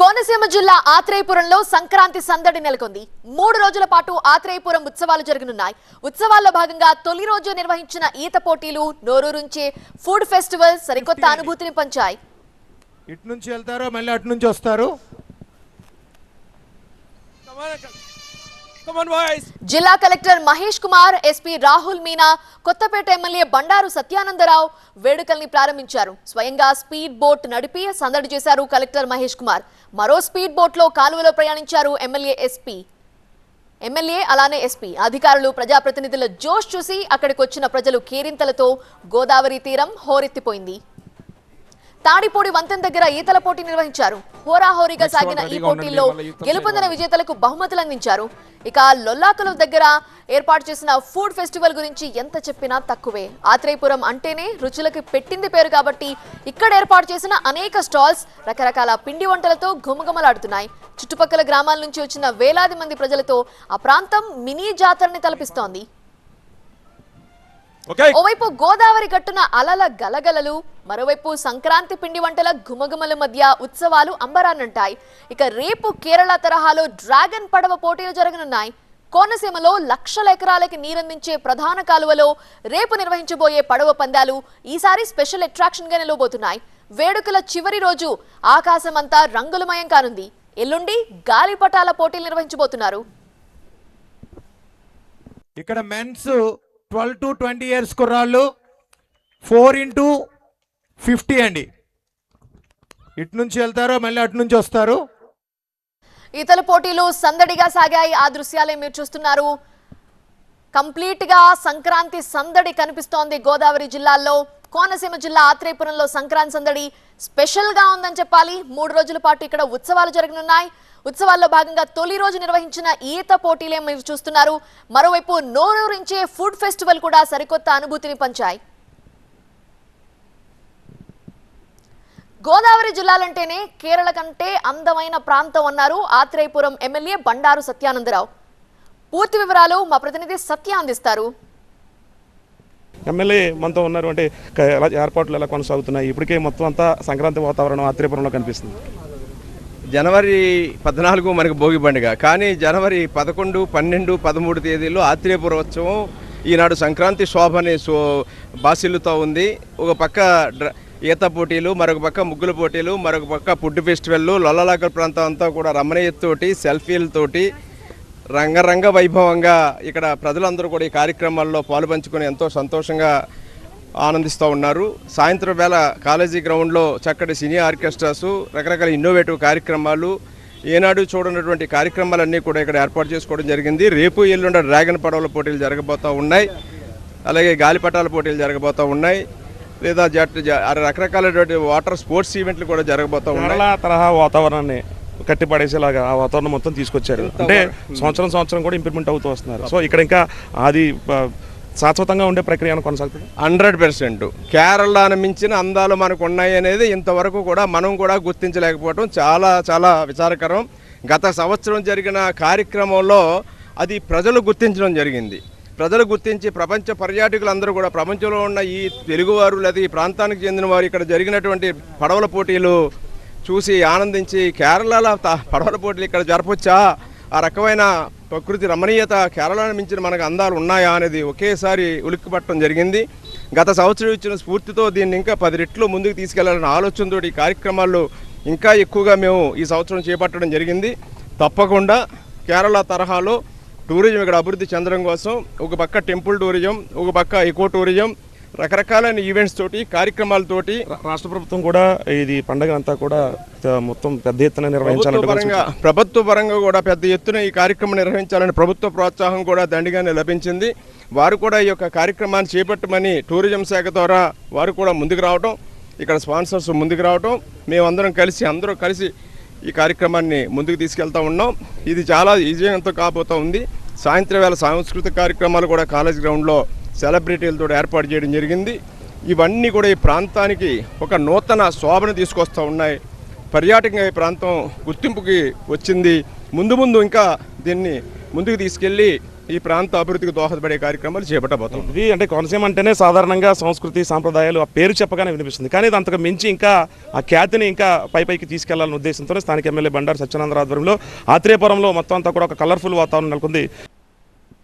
కోనసీమ జిల్లా ఆత్రేయపురంలో సంక్రాంతి సందడి నెలకొంది. మూడు రోజుల పాటు ఆత్రేయపురం ఉత్సవాలు జరగనున్నాయి. ఉత్సవాల్లో భాగంగా తొలి రోజు నిర్వహించిన ఈత పోటీలు నోరూరుంచే ఫుడ్ ఫెస్టివల్ సరికొత్త అనుభూతిని పంచాయి. ఇటు నుంచి వెళ్తారు మళ్ళీ అటు నుంచి వస్తారు? జిల్లా collector Mahesh Kumar SP Rahul Meena Kothapeta MLA Bandaru Satyanandarao వేడుకల్ని ప్రారంభించారు. స్వయంగా స్పీడ్ బోట్ నడిపి సందడి చేశారు కలెక్టర్ మహేష్ కుమార్. మరో స్పీడ్ బోట్లో కాలువలో ప్రయాణించారు ఎమ్మెల్యే ఎస్పీ. ఎమ్మెల్యే అలానే ఎస్పీ. అధికారులు ప్రజాప్రతినిధుల జోష్ చూసి అక్కడికి వచ్చిన ప్రజలు కేరింతలతో గోదావరి తీరం హోరెత్తిపోయింది. తాడిపూడి వంతెన దగ్గర ఈతల పోటీ నిర్వహించారు హోరాహోరీగా సాగిన ఈ పోటీల్లో గెలుపొందిన. విజేతలకు బహుమతులు అందించారు ఇక లొల్లాకుల దగ్గర ఏర్పాటు చేసిన ఫుడ్ ఫెస్టివల్ గురించి ఎంత చెప్పినా తక్కువే ఆత్రేయపురం అంటేనే రుచులకి పెట్టింది పేరు కాబట్టి ఇక్కడ ఏర్పాటు చేసిన అనేక స్టాల్స్ రకరకాల పిండి వంటలతో ఘుమఘుమలాడుతున్నాయి చుట్టుపక్కల గ్రామాల నుంచి వచ్చిన వేలాది మంది ప్రజలతో ఆ ప్రాంతం మినీ జాతరని తలపిస్తోంది. ఓవైపు గోదావరి గట్టున అలల గలగలలు మరోవైపు సంక్రాంతి పిండి వంటల గుమగుమల మధ్య ఉత్సవాలు అంబరాన్నంటాయి. ఇక రేపు కేరళ తరహాలో డ్రాగన్ పడవ పోటీలు జరగనున్నాయి. కోనసీమలో లక్షల ఎకరాలకి నీరందించే ప్రధాన కాలువలో రేపు నిర్వహించబోయే పడవ పందాలు ఈసారి స్పెషల్ అట్రాక్షన్గా నిలవబోతున్నాయి వేడుకల చివరి రోజు ఆకాశమంతా రంగులమయం కానుంది. ఎల్లుండి గాలిపటాల పోటీలు నిర్వహించబోతున్నారు. ఇక్కడ mens twelve to twenty years కుర్రాళ్ళు ఫోర్ ఇంటూ ఫిఫ్టీ అండి. ఇటు నుంచి వెళ్తారో మళ్ళీ అటు నుంచి వస్తారు. ఈతల పోటీలు సందడిగా సాగాయి. ఆ దృశ్యాలే మీరు చూస్తున్నారు. కంప్లీట్గా సంక్రాంతి సందడి కనిపిస్తోంది గోదావరి జిల్లాల్లో కోనసీమ జిల్లా ఆత్రేయపురంలో సంక్రాంతి సందడి స్పెషల్గా ఉందని చెప్పాలి. మూడు రోజుల పాటు ఇక్కడ ఉత్సవాలు జరగనున్నాయి. ఉత్సవాల్లో భాగంగా తొలి రోజు నిర్వహించిన ఈత పోటీలే మీరు చూస్తున్నారు. మరోవైపు నోరూరించే ఫుడ్ ఫెస్టివల్ కూడా సరికొత్త అనుభూతిని పంచాయి. గోదావరి జిల్లాలంటేనే కేరళ కంటే అందమైన ప్రాంతం అన్నారు ఆత్రేయపురం ఎమ్మెల్యే బండారు సత్యానందరావు. పూర్తి వివరాలు మా ప్రతినిధి సత్య అందిస్తారు. ఎమ్మెల్యే మనతో ఉన్నారు అంటే ఎలా ఏర్పాట్లు ఎలా కొనసాగుతున్నాయి? ఇప్పటికే మొత్తం అంతా సంక్రాంతి వాతావరణం ఆత్రేయపురంలో కనిపిస్తుంది. జనవరి పద్నాలుగు మనకు భోగి పండుగ. కానీ జనవరి పదకొండు పన్నెండు పదమూడు తేదీల్లో ఆత్రేయపురోత్సవం ఈనాడు సంక్రాంతి శోభ అనే సో బాసిల్లుతో ఉంది. ఒక పక్క డ్ర ఈత పోటీలు మరొక పక్క ముగ్గుల పోటీలు మరొక పక్క ఫుడ్ ఫెస్టివల్ లొల్లలాకల ప్రాంతం అంతా కూడా రమణీయతోటి సెల్ఫీలతోటి రంగరంగ వైభవంగా ఇక్కడ ప్రజలందరూ కూడా ఈ కార్యక్రమాల్లో పాలుపంచుకొని ఎంతో సంతోషంగా ఆనందిస్తూ ఉన్నారు. సాయంత్రం వేళ కాలేజీ గ్రౌండ్లో చక్కటి సినీ ఆర్కెస్ట్రాసు రకరకాల ఇన్నోవేటివ్ కార్యక్రమాలు ఏనాడు చూడనటువంటి కార్యక్రమాలన్నీ కూడా ఇక్కడ ఏర్పాటు చేసుకోవడం జరిగింది. రేపు ఎల్లుండ డ్రాగన్ పడవల పోటీలు జరగబోతూ ఉన్నాయి. అలాగే గాలిపటాల పోటీలు జరగబోతూ ఉన్నాయి. లేదా జట్ రకరకాలైనటువంటి వాటర్ స్పోర్ట్స్ ఈవెంట్లు కూడా జరగబోతూ ఉన్నాయి. తరహా వాతావరణాన్ని కట్టిపడేసేలాగా ఆ వాతావరణం మొత్తం తీసుకొచ్చారు. అంటే సంవత్సరం సంవత్సరం కూడా ఇంప్రూవ్మెంట్ అవుతూ వస్తున్నారు. సో ఇక్కడ ఇంకా అది శాశ్వతంగా ఉండే ప్రక్రియను కొనసాగుతుంది. Hundred percent. కేరళను మించిన అందాలు మనకు ఉన్నాయి అనేది ఇంతవరకు కూడా మనం కూడా గుర్తించలేకపోవడం చాలా చాలా విచారకరం. గత సంవత్సరం జరిగిన కార్యక్రమంలో అది ప్రజలు గుర్తించడం జరిగింది. ప్రజలు గుర్తించి ప్రపంచ పర్యాటకులందరూ కూడా ప్రపంచంలో ఉన్న ఈ తెలుగువారు లేదా ఈ ప్రాంతానికి చెందిన వారు ఇక్కడ జరిగినటువంటి పడవల పోటీలు చూసి ఆనందించి కేరళలో త- పడవల పోటీలు ఇక్కడ జరపొచ్చా? ఆ రకమైన ప్రకృతి రమణీయత కేరళను మించిన మనకు అందాలు ఉన్నాయా అనేది ఒకేసారి ఉలిక్కిపట్టడం జరిగింది. గత సంవత్సరం ఇచ్చిన స్ఫూర్తితో దీన్ని ఇంకా పది రెట్లు ముందుకు తీసుకెళ్ళాలన్న ఆలోచనతో ఈ కార్యక్రమాలు ఇంకా ఎక్కువగా మేము ఈ సంవత్సరం చేపట్టడం జరిగింది. తప్పకుండా కేరళ తరహాలో టూరిజం ఇక్కడ అభివృద్ధి చెందడం కోసం ఒక పక్క టెంపుల్ టూరిజం ఒక పక్క ఎకో టూరిజం రకరకాలైన ఈవెంట్స్ తోటి కార్యక్రమాలతోటి రాష్ట్ర ప్రభుత్వం కూడా ఇది పండగ అంతా కూడా మొత్తం పెద్ద ఎత్తున పరంగా ప్రభుత్వ పరంగా కూడా పెద్ద ఎత్తున ఈ కార్యక్రమం నిర్వహించాలని ప్రభుత్వ ప్రోత్సాహం కూడా దండిగానే లభించింది. వారు కూడా ఈ యొక్క కార్యక్రమాన్ని చేపట్టమని టూరిజం శాఖ ద్వారా వారు కూడా ముందుకు రావడం ఇక్కడ స్పాన్సర్స్ ముందుకు రావడం మేమందరం కలిసి అందరం కలిసి ఈ కార్యక్రమాన్ని ముందుకు తీసుకెళ్తా ఉన్నాం. ఇది చాలా విజయంతో కాబోతా ఉంది. సాయంత్రం వేళ సాంస్కృతిక కార్యక్రమాలు కూడా కాలేజ్ గ్రౌండ్లో సెలబ్రిటీలతో ఏర్పాటు చేయడం జరిగింది. ఇవన్నీ కూడా ఈ ప్రాంతానికి ఒక నూతన శోభను తీసుకొస్తూ ఉన్నాయి. పర్యాటకంగా ఈ ప్రాంతం గుర్తింపుకి వచ్చింది. ముందు ముందు ఇంకా దీన్ని ముందుకు తీసుకెళ్ళి ఈ ప్రాంత అభివృద్ధికి దోహదపడే కార్యక్రమాలు చేపట్టబోతుంది ఇది అంటే కోనసీమ అంటేనే సాధారణంగా సంస్కృతి సాంప్రదాయాలు ఆ పేరు చెప్పగానే వినిపిస్తుంది. కానీ ఇది అంతకు మించి ఇంకా ఆ ఖ్యాతిని ఇంకా పై పైకి తీసుకెళ్ళాలనే ఉద్దేశంతో స్థానిక ఎమ్మెల్యే బండారు సత్యానంద ఆధ్వర్యంలో ఆత్రేయపురంలో మొత్తం అంతా కూడా ఒక కలర్ఫుల్ వాతావరణం నెలకొంది.